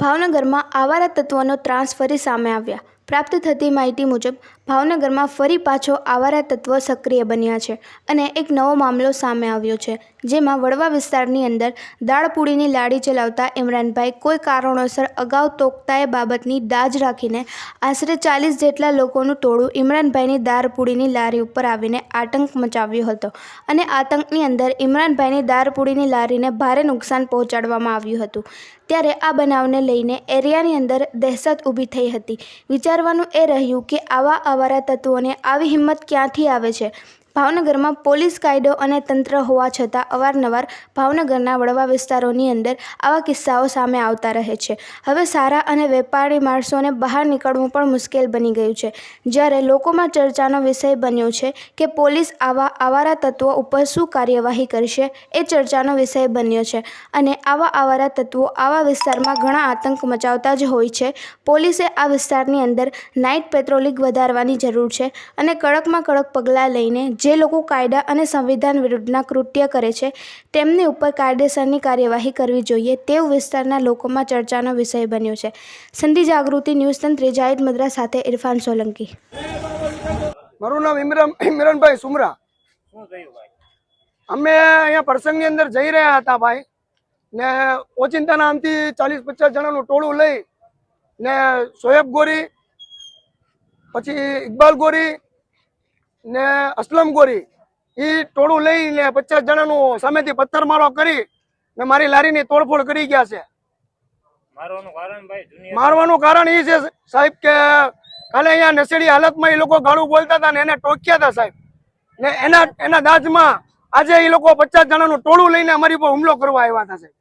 ભાવનગરમાં આવારા તત્વોનો ત્રાસ ફરી સામે આવ્યા. પ્રાપ્ત થતી માહિતી મુજબ, ભાવનગરમાં ફરી પાછો આવારા તત્વો સક્રિય બન્યા છે અને એક નવો મામલો સામે આવ્યો છે, જેમાં વડવા વિસ્તારની અંદર દાળ પૂડીની લાડી ચલાવતા ઇમરાનભાઈ કોઈ કારણોસર અગાઉ તોકતાએ બાબતની દાજ રાખીને આશરે ચાલીસ જેટલા લોકોનું ટોળું ઇમરાનભાઈની દાળપુડીની લારી ઉપર આવીને આતંક મચાવ્યો હતો અને આતંકની અંદર ઇમરાનભાઈની દાળપુડીની લારીને ભારે નુકસાન પહોંચાડવામાં આવ્યું હતું. ત્યારે આ બનાવને લઈને એરિયાની અંદર દહેશત ઊભી થઈ હતી. વિચારવાનું એ રહ્યું કે આવા અવારા તત્વોને આવી હિંમત ક્યાંથી આવે છે? ભાવનગરમાં પોલીસ કાયદો અને તંત્ર હોવા છતાં અવારનવાર ભાવનગરના વડવા વિસ્તારોની અંદર આવા કિસ્સાઓ સામે આવતા રહે છે. હવે સારા અને વેપારી માણસોને બહાર નીકળવું પણ મુશ્કેલ બની ગયું છે. જ્યારે લોકોમાં ચર્ચાનો વિષય બન્યો છે કે પોલીસ આવા આવારા તત્વો ઉપર શું કાર્યવાહી કરશે એ ચર્ચાનો વિષય બન્યો છે. અને આવા આવારા તત્વો આવા વિસ્તારમાં ઘણા આતંક મચાવતા જ હોય છે. પોલીસે આ વિસ્તારની અંદર નાઇટ પેટ્રોલિંગ વધારવાની જરૂર છે અને કડકમાં કડક પગલાં લઈને જે લોકો કાયદા અને સંવિધાન વિરુદ્ધના કૃત્ય કરે છે, તેમની ઉપર કાયદેસરની કાર્યવાહી કરવી જોઈએ, તેવું વિસ્તારના લોકોમાં ચર્ચાનો વિષય બન્યો છે. સંધિ જાગૃતિ ન્યૂઝ તંત્રે જાહિદ મદ્રા સાથે ઇરફાન સોલંકી. મારું નામ ઇમરાન ઇમરાનભાઈ સુમરા. અમે અહીંયા પ્રસંગની અંદર જઈ રહ્યા હતા ભાઈ, ને ઓચિંતાના આમથી ચાલીસ પચાસ જણાનું ટોળું લઈ, ને શોએબ ગોરી, પછી ઇકબાલ ગોરી ને અસલમ ગોરી. એ ટોળું લઈને પચાસ જણાનું સામેથી પથ્થરમારો કરી ને મારી લારીની તોડફોડ કરી ગયા છે. મારવાનું કારણ મારવાનું કારણ એ છે સાહેબ કે કાલે અહીંયા નશેડી હાલતમાં એ લોકો ગાળું બોલતા હતા ને એને ટોક્યા હતા સાહેબ. ને એના એના દાજમાં આજે એ લોકો પચાસ જણાનું ટોળું લઈને અમારી પર હુમલો કરવા આવ્યા હતા સાહેબ.